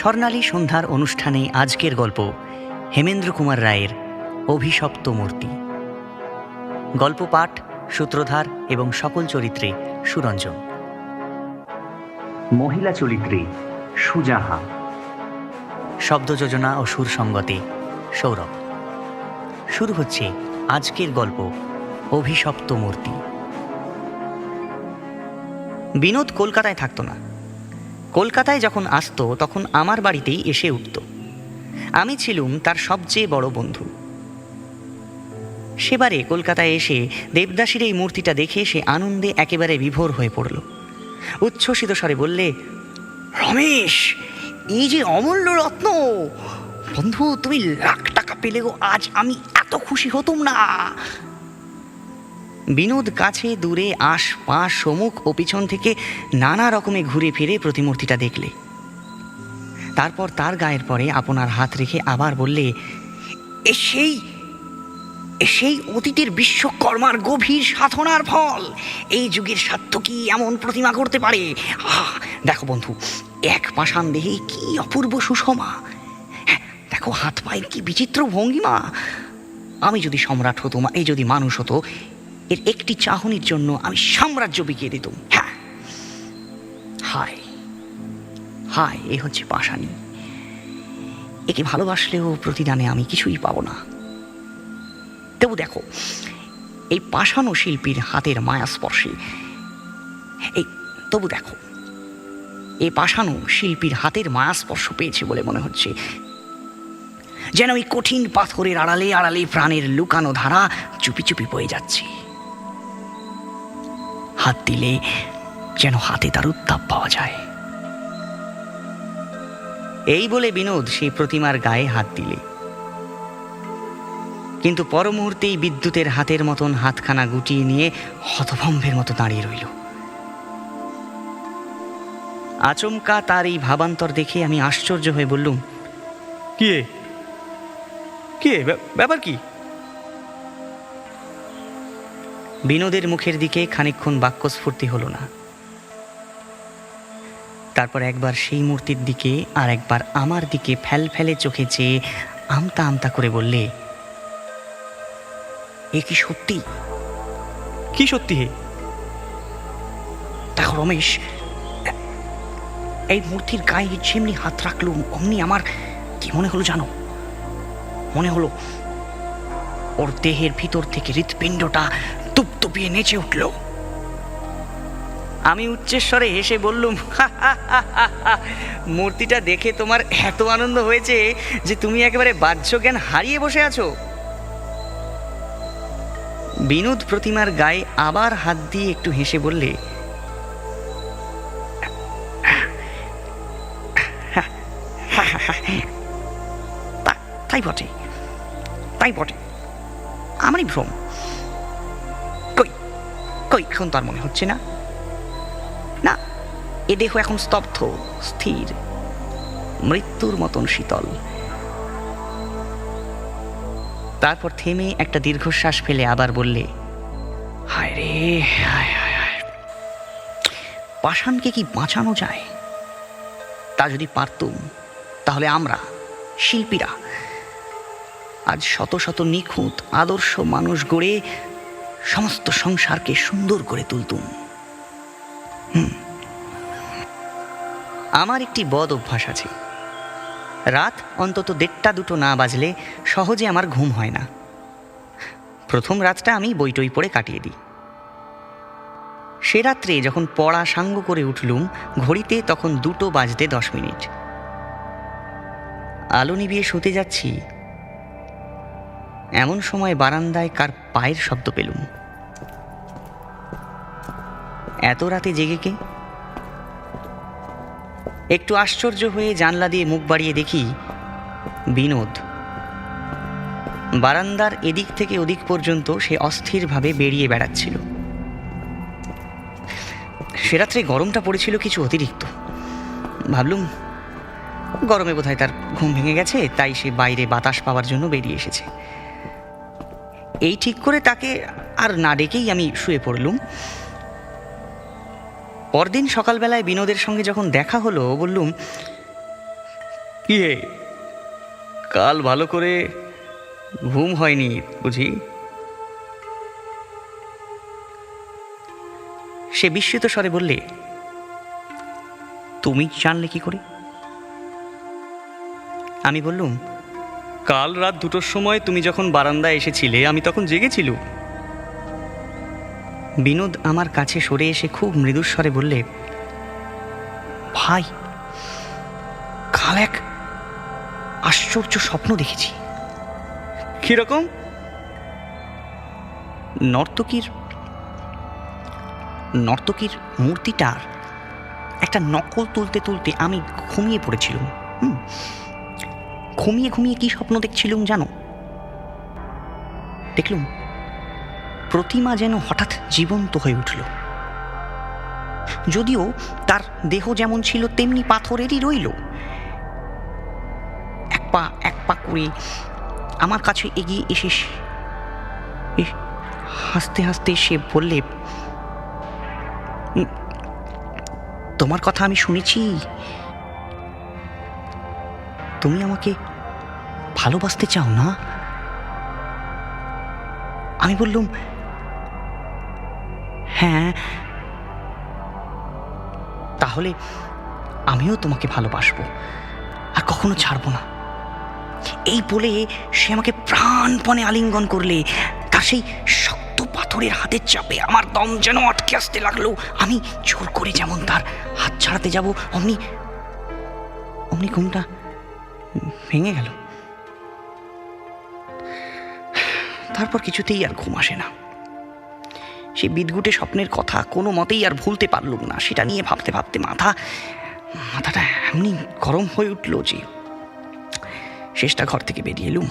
স্বর্ণালী সন্ধ্যার অনুষ্ঠানে আজকের গল্প হেমেন্দ্র কুমার রায়ের অভিশপ্ত মূর্তি। গল্প পাঠ সূত্রধার এবং সকল চরিত্রে সুরঞ্জন। মহিলা চরিত্রে সুজাহা। শব্দ যোজনা ও সুর সঙ্গতে সৌরভ। শুরু হচ্ছে আজকের গল্প অভিশপ্ত মূর্তি। বিনোদ কলকাতায় থাকতো না। কলকাতায় যখন আসতো, তখন আমার বাড়িতেই এসে উঠত। আমি ছিলুম তার সবচেয়ে বড় বন্ধু। সেবারে কলকাতায় এসে দেবদাসীর এই মূর্তিটা দেখে সে আনন্দে একেবারে বিভোর হয়ে পড়ল। উচ্ছ্বসিত স্বরে বললে, রমেশ, এই যে অমূল্য রত্ন! বন্ধু, তুমি লাখ টাকা পেলে গো, আজ আমি এত খুশি হতুম না। বিনোদ কাছে দূরে আশ পাশ সম্মুখ ও পিছন থেকে নানা রকমে ঘুরে ফিরে প্রতিমূর্তিটা দেখলে। তারপর তার গায়ের পরে আপনার হাত রেখে আবার বললে এ সেই সেই অতীতের বিশ্বকর্মার গভীর সাধনার ফল। এই যুগের সাধ্য কি এমন প্রতিমা করতে পারে? দেখো বন্ধু এক পাষাণ দেহে কি অপূর্ব সুষমা। হ্যাঁ, দেখো হাত পায়ের কি বিচিত্র ভঙ্গিমা। আমি যদি সম্রাট হতুম এই যদি মানুষ হতো এর একটি চাহনির জন্য আমি সাম্রাজ্য বিকিয়ে দিতুম। হ্যাঁ। হায়। হায়, এ হচ্ছে পাশানি একে ভালোবাসলেও প্রতিদানে আমি কিছুই পাবো না। তবু দেখো, এই পাষাণ শিল্পীর হাতের মায়া স্পর্শে এই, তবু দেখো এই পাষাণু শিল্পীর হাতের মায়া স্পর্শ পেয়েছে বলে মনে হচ্ছে। যেন ওই কঠিন পাথরের আড়ালে আড়ালে প্রাণের লুকানো ধারা চুপি চুপি বয়ে যাচ্ছে। হাত দিলে যেন হাতে তার উত্তাপ পাওয়া যায়। এই বলে বিনোদ সেই প্রতিমার গায়ে হাত দিলে। কিন্তু পর মুহূর্তেই বিদ্যুতের হাতের মতন হাতখানা গুটিয়ে নিয়ে হতভম্বের মতো দাঁড়িয়ে রইল। আচমকা তার এই ভাবান্তর দেখে আমি আশ্চর্য হয়ে বললুম, কি? কি? ব্যাপার কি? বিনোদের মুখের দিকে খানিকক্ষণ বাক্যস্ফূর্তি হলো না। তারপর একবার সেই মূর্তির দিকে আর একবার আমার দিকে ফেল ফেলে চোখে চেয়ে আমতা আমতা করে বললে, এ কি সত্যি? কি সত্যি হে? দেখো রমেশ, এই মূর্তির গায়ে যেমনি হাত রাখলুম, অমনি আমার কি মনে হলো জানো? মনে হলো ওর দেহের ভিতর থেকে হৃৎপিণ্ডটা তুপতুপিয়ে নেচে উঠল। আমি উচ্চেশ্বরে হেসে বললুম মূর্তিটা দেখে তোমার এত আনন্দ হয়েছে যে তুমি একেবারে বাহ্য জ্ঞান হারিয়ে বসে আছো। বিনোদ প্রতিমার গায়ে আবার হাত দিয়ে একটু হেসে বললে তাই বটে তাই বটে। আমারই ভ্রম। কই? এখন তার মনে হচ্ছে না। না, এ দেহ এখন স্তব্ধ, স্থির, মৃত্যুর মতন শীতল। তারপর থেমে একটা দীর্ঘশ্বাস ফেলে আবার বললে, হায় রে হায়। পাষাণকে কি বাঁচানো যায়? তা যদি পারতুম, তাহলে আমরা, শিল্পীরা, আজ শত শত নিখুঁত, আদর্শ মানুষ গড়ে সমস্ত সংসারকে সুন্দর করে তুলতুম। আমার একটি বদ অভ্যাস আছে। রাত অন্তত দেড়টা দুটো না বাজলে সহজে আমার ঘুম হয় না। প্রথম রাতটা আমি বইটই পড়ে কাটিয়ে দিই। সে রাত্রে যখন পড়া সাঙ্গ করে উঠলুম, ঘড়িতে তখন দুটো বাজতে দশ মিনিট। আলো নিবিয়ে শুতে যাচ্ছি এমন সময় বারান্দায় কার পায়ের শব্দ পেলুম। এত রাতে জেগে কে? একটু আশ্চর্য হয়ে জানলা দিয়ে মুখ বাড়িয়ে দেখি বিনোদ। বারান্দার এদিক থেকে ওদিক পর্যন্ত সে অস্থিরভাবে বেরিয়ে বেড়াচ্ছিল। সে রাত্রে গরমটা পড়েছিল কিছু অতিরিক্ত। ভাবলুম, গরমে বোধহয় তার ঘুম ভেঙে গেছে, তাই সে বাইরে বাতাস পাওয়ার জন্য বেরিয়ে এসেছে। এই ঠিক করে তাকে আর না ডেকেই আমি শুয়ে পড়লুম। পরদিন সকালবেলায় বিনোদের সঙ্গে যখন দেখা হলো বললুম হে কাল ভালো করে ঘুম হয়নি বুঝি? সে বিস্মিত স্বরে বললে, তুমি জানলে কি করে? আমি বললুম কাল রাত দুটোর সময় তুমি যখন বারান্দায় এসেছিলে, আমি তখন জেগেছিল বিনোদ আমার কাছে সরে এসে খুব মৃদুস্বরে বললে, ভাই, কাল এক আশ্চর্য স্বপ্ন দেখেছি। কীরকম নর্তকীর নর্তকীর মূর্তিটার একটা নকল তুলতে তুলতে আমি ঘুমিয়ে পড়েছিলাম, হুম? ঘুমিয়ে ঘুমিয়ে কি স্বপ্ন দেখছিলুম জানো? দেখলুম, প্রতিমা যেন হঠাৎ জীবন্ত হয়ে উঠল। যদিও তার দেহ যেমন ছিল, তেমনি পাথরেরই রইল। এক পা এক পা করে আমার কাছে এগিয়ে এসে হাসতে হাসতে সে বললে তোমার কথা আমি শুনেছি। তুমি আমাকে ভালোবাসতে চাও না? আমি বললুম হ্যাঁ তাহলে আমিও তোমাকে ভালোবাসবো আর কখনো ছাড়বো না। এই বলে সে আমাকে প্রাণপণে আলিঙ্গন করলে। তার সেই শক্ত পাথরের হাতের চাপে আমার দম যেন আটকে আসতে লাগল। আমি জোর করে যেমন তার হাত ছাড়াতে যাব, অমনি অমনি ঘুমটা ভেঙে গেল। তারপর কিছুতেই আর ঘুম আসে না। সে বিদগুটে স্বপ্নের কথা কোনো মতেই আর ভুলতে পারলুম না, সেটা নিয়ে ভাবতে ভাবতে মাথা, মাথাটা এমনি গরম হয়ে উঠল যে শেষটা ঘর থেকে বেরিয়ে এলুম।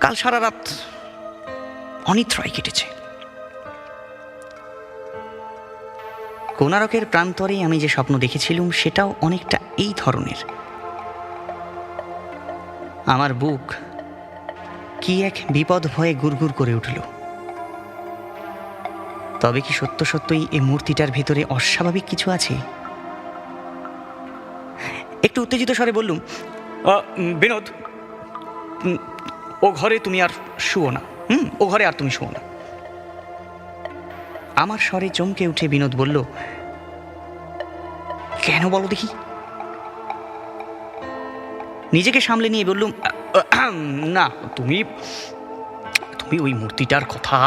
কাল সারা রাত অনিত্রয় কেটেছে। কোনারকের প্রান্তরে আমি যে স্বপ্ন দেখেছিলুম, সেটাও অনেকটা এই ধরনের। আমার বুক কি এক বিপদ ভয়ে গুড়গুড় করে উঠল। তবে কি সত্য সত্যই এই মূর্তিটার ভেতরে অস্বাভাবিক কিছু আছে? একটু উত্তেজিত স্বরে বললুম বিনোদ ও ঘরে তুমি আর শুও না। হুম, ও ঘরে আর তুমি শুও না। আমার স্বরে চমকে উঠে বিনোদ বলল, কেন বলো দেখি। নিজেকে সামলে নিয়ে বললুম না, তুমি তুমি ওই মূর্তিটার কথা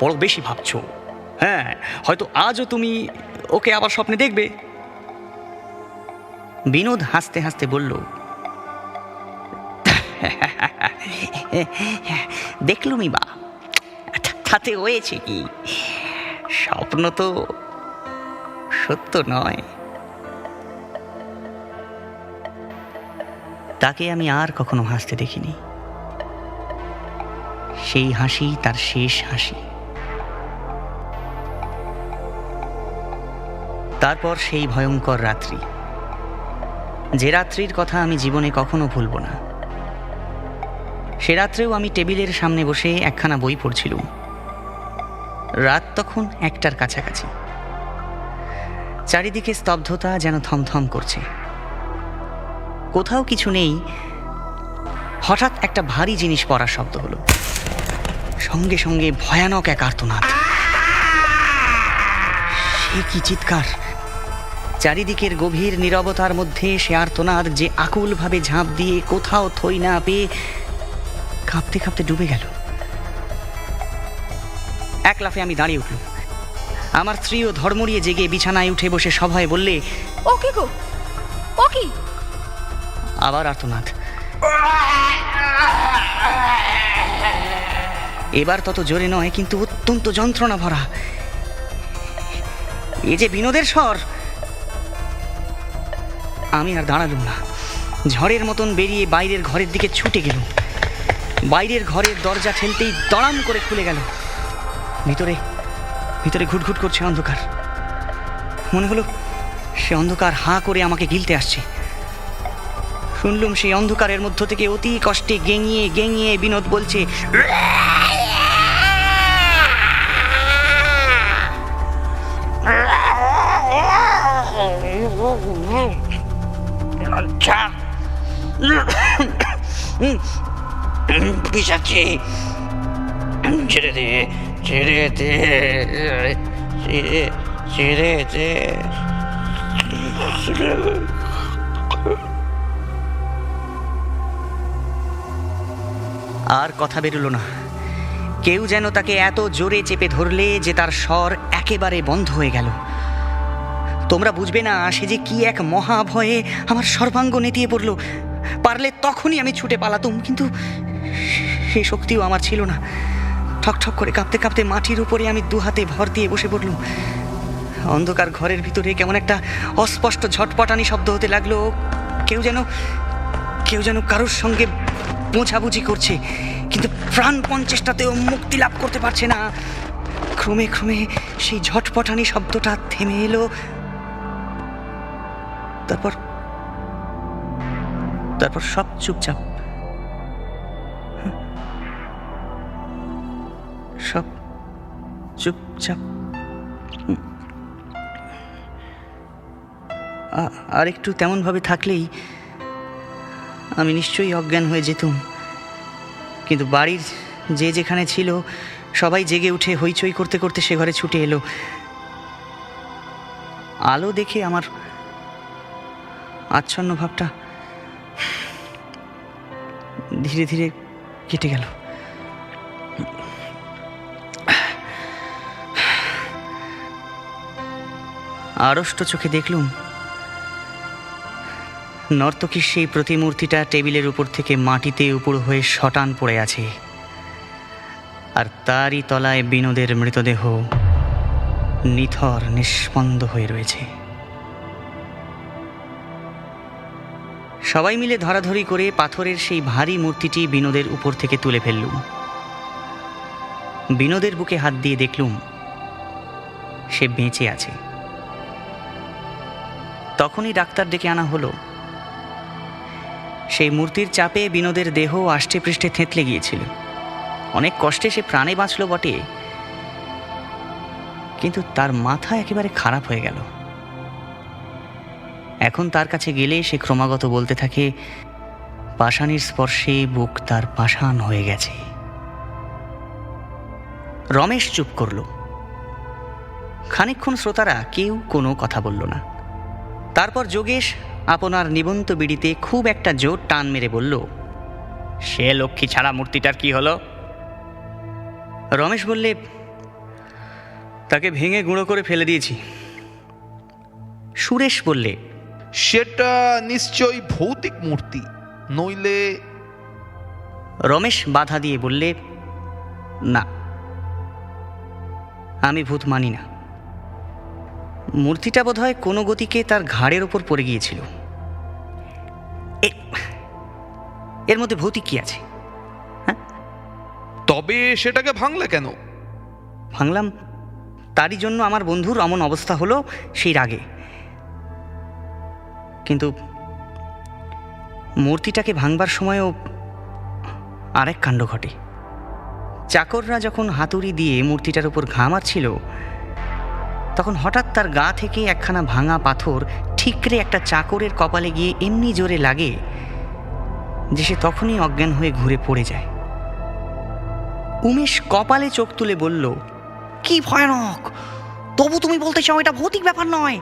বড় বেশি ভাবছ। হ্যাঁ হয়তো আজও তুমি ওকে আবার স্বপ্নে দেখবে। বিনোদ হাসতে হাসতে বলল, দেখলুমই বা, তাতে হয়েছে কি? স্বপ্ন তো সত্য নয়। তাকে আমি আর কখনো হাসতে দেখিনি। সেই হাসি তার শেষ হাসি। তারপর সেই ভয়ঙ্কর রাত্রি। যে রাত্রির কথা আমি জীবনে কখনো ভুলব না। সে রাত্রেও আমি টেবিলের সামনে বসে একখানা বই পড়ছিলুম। রাত তখন একটার কাছাকাছি। চারিদিকে স্তব্ধতা যেন থমথম করছে। কোথাও কিছু নেই। হঠাৎ একটা ভারী জিনিস পড়ার শব্দ হলো। সঙ্গে সঙ্গে ভয়ানক এক আর্তনাদ। সে কি চিৎকার? চারিদিকের গভীর নীরবতার মধ্যে সে আর্তনাদ যে আকুলভাবে ঝাঁপ দিয়ে কোথাও থই না পেয়ে কাঁপতে কাঁপতে ডুবে গেল। এক লাফে আমি দাঁড়িয়ে উঠল আমার স্ত্রীও ধর্মরিয়ে জেগে বিছানায় উঠে বসে সভায় বললে, ও কি গো? ও কি? আবার আর্তনাদ। এবার তত জোরে নয়, কিন্তু অত্যন্ত যন্ত্রণা ভরা এ যে বিনোদের স্বর, আমি আর দাঁড়ালুম না। ঝড়ের মতন বেরিয়ে বাইরের ঘরের দিকে ছুটে গেলুম। বাইরের ঘরের দরজা ঠেলতেই দড়াম করে খুলে গেল। ভিতরে ভিতরে ঘুটঘুট করছে অন্ধকার। মনে হলো সে অন্ধকার হাঁ করে আমাকে গিলতে আসছে। শুনলুম সেই অন্ধকারের মধ্য থেকে অতি কষ্টে গেঙিয়ে গেঙিয়ে বিনোদ বলছে ছাড় পিসাচ্ছি ছেড়ে দে ছেড়ে দে ছেড়ে দে। আর কথা বেরোলো না। কেউ যেন তাকে এত জোরে চেপে ধরলে যে তার স্বর একেবারে বন্ধ হয়ে গেল। তোমরা বুঝবে না, সে যে কি এক মহা ভয়ে আমার সর্বাঙ্গ নেতিয়ে পড়ল। পারলে তখনই আমি ছুটে পালাতুম, কিন্তু সেই শক্তিও আমার ছিল না। ঠক ঠক করে কাঁপতে কাঁপতে মাটির উপরে আমি দু হাতে ভর দিয়ে বসে পড়লুম। অন্ধকার ঘরের ভিতরে কেমন একটা অস্পষ্ট ঝটপটানি শব্দ হতে লাগল। কেউ যেন কেউ যেন কারোর সঙ্গে বোঝাবুঝি করছে, কিন্তু প্রাণপণ চেষ্টাতেও মুক্তি লাভ করতে পারছে না। ক্রমে ক্রমে সেই ঝটপটানি শব্দটা থেমে এলো। তারপর তারপর সব চুপচাপ। সব চুপচাপ। আর একটু তেমনভাবে থাকলেই আমি নিশ্চয়ই অজ্ঞান হয়ে যেতুম। কিন্তু বাড়ির যে যেখানে ছিল, সবাই জেগে উঠে হইচই করতে করতে সে ঘরে ছুটে এলো। আলো দেখে আমার আচ্ছন্ন ভাবটা ধীরে ধীরে কেটে গেল। আড়ষ্ট চোখে দেখলুম নর্তকীর সেই প্রতিমূর্তিটা টেবিলের উপর থেকে মাটিতে উপর হয়ে শটান পড়ে আছে। আর তারই তলায় বিনোদের মৃতদেহ নিথর, নিষ্পন্দ হয়ে রয়েছে। সবাই মিলে ধরাধরি করে পাথরের সেই ভারী মূর্তিটি বিনোদের উপর থেকে তুলে ফেললুম। বিনোদের বুকে হাত দিয়ে দেখলুম, সে বেঁচে আছে। তখনই ডাক্তার ডেকে আনা হলো। সেই মূর্তির চাপে বিনোদের দেহ আষ্টে পৃষ্ঠে থেঁতলে গিয়েছিল। অনেক কষ্টে সে প্রাণে বাঁচল বটে। কিন্তু তার মাথা একেবারে খারাপ হয়ে গেল। এখন তার কাছে গেলে সে ক্রমাগত বলতে থাকে, পাষাণের স্পর্শে বুক তার পাষাণ হয়ে গেছে। রমেশ চুপ করল। খানিকক্ষণ শ্রোতারা কেউ কোনো কথা বলল না। তারপর যোগেশ আপনার নিবন্ত বিড়িতে খুব একটা জোর টান মেরে বলল সে লক্ষ্মী ছাড়া মূর্তিটার কি হলো? রমেশ বললে তাকে ভেঙে গুঁড়ো করে ফেলে দিয়েছি। সুরেশ বললে সেটা নিশ্চয়ই ভৌতিক মূর্তি নইলে রমেশ বাধা দিয়ে বললে না আমি ভূত মানি না। মূর্তিটা বোধহয় কোনো গতিকে তার ঘাড়ের ওপর পড়ে গিয়েছিল। এর মধ্যে ভৌতিক কি আছে? তবে সেটাকে ভাঙলে কেন? ভাঙলাম? তারই জন্য আমার বন্ধুর অমন অবস্থা হলো সেই রাগে। কিন্তু মূর্তিটাকে ভাঙবার সময়ও আরেক কাণ্ড ঘটে। চাকররা যখন হাতুড়ি দিয়ে মূর্তিটার উপর ঘা মারছিল তখন হঠাৎ তার গা থেকে একখানা ভাঙা পাথর ঠিকরে একটা চাকরের কপালে গিয়ে এমনি জোরে লাগে যে সে তখনই অজ্ঞান হয়ে ঘুরে পড়ে যায়। উমেশ কপালে চোখ তুলে বলল, কি ভয়ানক! তবু তুমি বলতে চাও এটা ভৌতিক ব্যাপার নয়!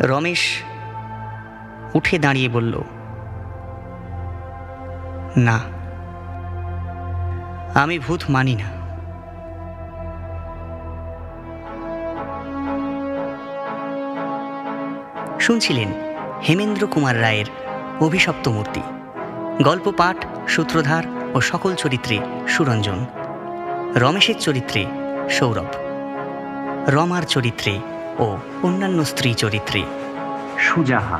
রমেশ উঠে দাঁড়িয়ে বলল, না, আমি ভূত মানি না। শুনছিলেন হেমেন্দ্র কুমার রায়ের অভিশপ্ত মূর্তি। গল্প, পাঠ, সূত্রধার ও সকল চরিত্রে সুরঞ্জন। রমেশের চরিত্রে সৌরভ। রমার চরিত্রে ও অন্যান্য স্ত্রী চরিত্রে সুজাহা।